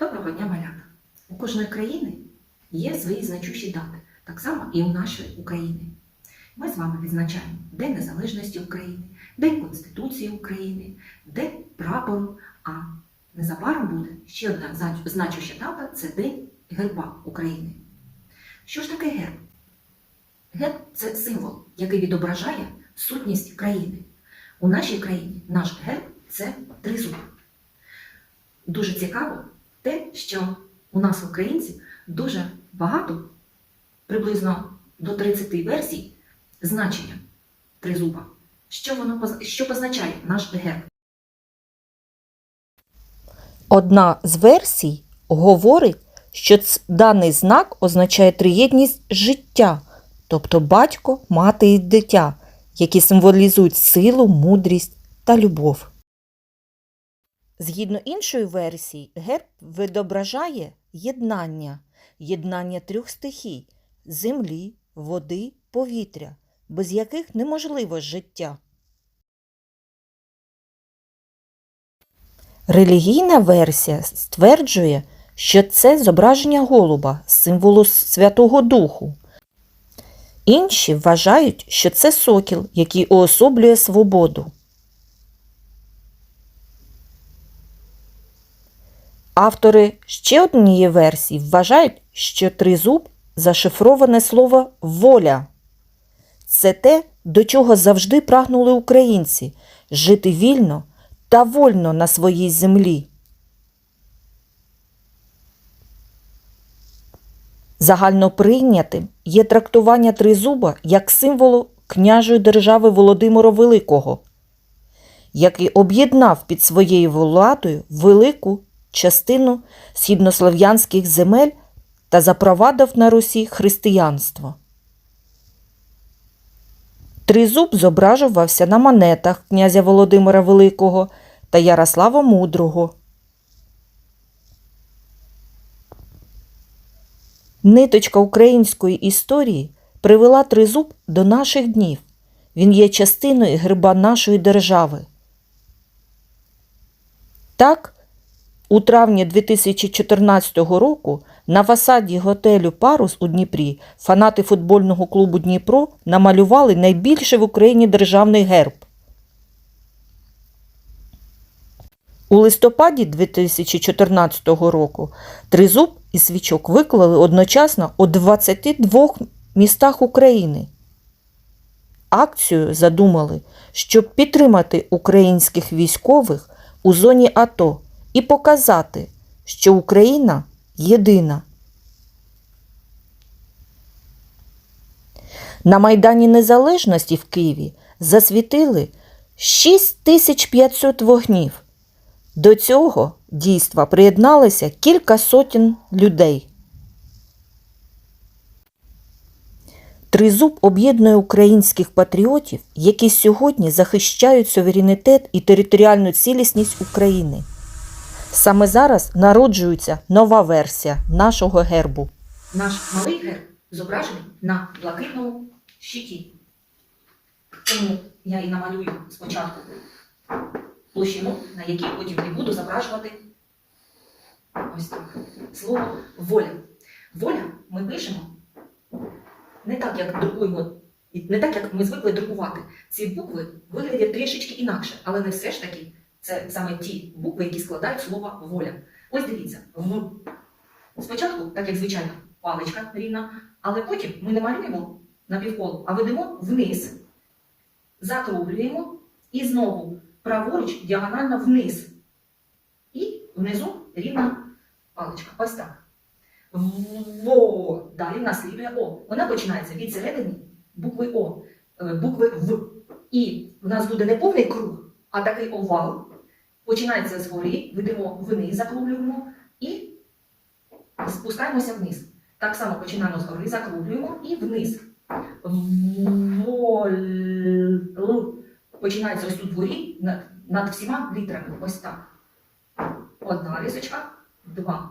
Доброго дня, малята! У кожної країни є свої значущі дати, так само і у нашої України. Ми з вами відзначаємо День Незалежності України, День Конституції України, День прапору, а незабаром буде ще одна значуща дата це День Герба України. Що ж таке герб? Герб це символ, який відображає сутність країни. У нашій країні наш герб це тризуб. Дуже цікаво те, що у нас, українців, дуже багато, приблизно до 30 версій значення тризуба. Що воно що позначає наш герб? Одна з версій говорить, що даний знак означає триєдність життя, тобто батько, мати і дитя, які символізують силу, мудрість та любов. Згідно іншої версії, герб відображає єднання, єднання трьох стихій землі, води, повітря, без яких неможливо життя. Релігійна версія стверджує, що це зображення голуба, символу Святого Духу. Інші вважають, що це сокіл, який уособлює свободу. Автори ще однієї версії вважають, що тризуб зашифроване слово воля. Це те, до чого завжди прагнули українці жити вільно та вольно на своїй землі. Загально прийнятим є трактування тризуба як символу княжої держави Володимира Великого, який об'єднав під своєю владою велику частину східнослов'янських земель та запровадив на Русі християнство. Тризуб зображувався на монетах князя Володимира Великого та Ярослава Мудрого. Ниточка української історії привела тризуб до наших днів. Він є частиною герба нашої держави. Так, у травні 2014 року на фасаді готелю Парус у Дніпрі фанати футбольного клубу Дніпро намалювали найбільший в Україні державний герб. У листопаді 2014 року тризуб і свічок виклали одночасно у 22 містах України. Акцію задумали, щоб підтримати українських військових у зоні АТО і показати, що Україна єдина. На Майдані Незалежності в Києві засвітили 6500 вогнів. До цього дійства приєдналися кілька сотень людей. Тризуб об'єднує українських патріотів, які сьогодні захищають суверенітет і територіальну цілісність України. Саме зараз народжується нова версія нашого гербу. Наш малий герб зображений на блакитному щиті. Тому я і намалюю спочатку площину, на якій потім і буду зображувати ось так. Слово воля. Воля ми пишемо не так, як друкуємо, не так, як ми звикли друкувати. Ці букви виглядять трішечки інакше, але не все ж таки це саме ті букви, які складають слово воля. Ось дивіться, в. Спочатку, так як звичайно, паличка рівна, але потім ми не малюємо на півколу, а ведемо вниз, закруглюємо і знову праворуч діагонально вниз. І внизу рівна паличка. Ось так. Во. Далі в нас слідує О. Вона починається від середини букви О, е, букви В. І в нас буде не повний круг, а такий овал. Починається згори, ведемо вниз, закруглюємо і спускаємося вниз. Так само починаємо згори, закруглюємо і вниз. Вол. Починається ось тут вгорі над, над всіма літерами. Ось так. Одна рисочка, два.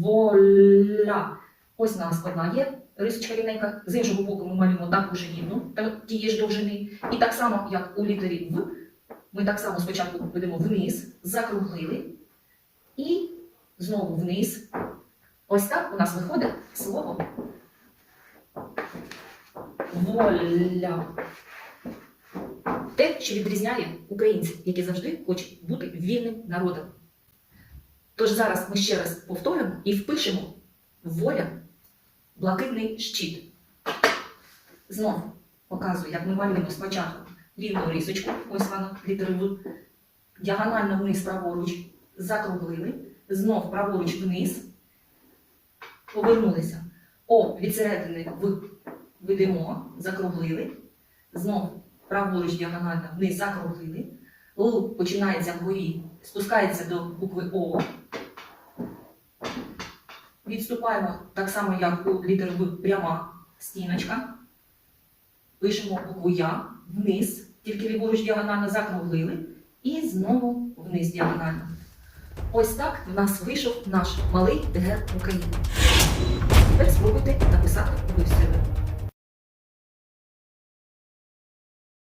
Воля. Ось у нас одна є рисочка рівненька. З іншого боку ми малюємо таку ж рівну, тієї ж довжини. І так само, як у літері В, ми так само спочатку ведемо вниз, закруглили і знову вниз. Ось так у нас виходить слово воля. Те, що відрізняє українців, які завжди хочуть бути вільним народом. Тож зараз ми ще раз повторимо і впишемо воля блакитний щит. Знову показую, як ми малюємо спочатку рівну рисочку, ось вона, літери діагонально вниз праворуч, закруглили, знов праворуч вниз, повернулися. О від середини в ведемо, закруглили, знов праворуч діагонально вниз закруглили, Л починається вгорі, спускається до букви О. Відступаємо так само, як у літер В пряма стіночка. Пишемо букву Я вниз, тільки ліворуч діагонально закруглили. І знову вниз діагонально. Ось так в нас вийшов наш малий ДГ України. Тепер спробуйте написати вистріли.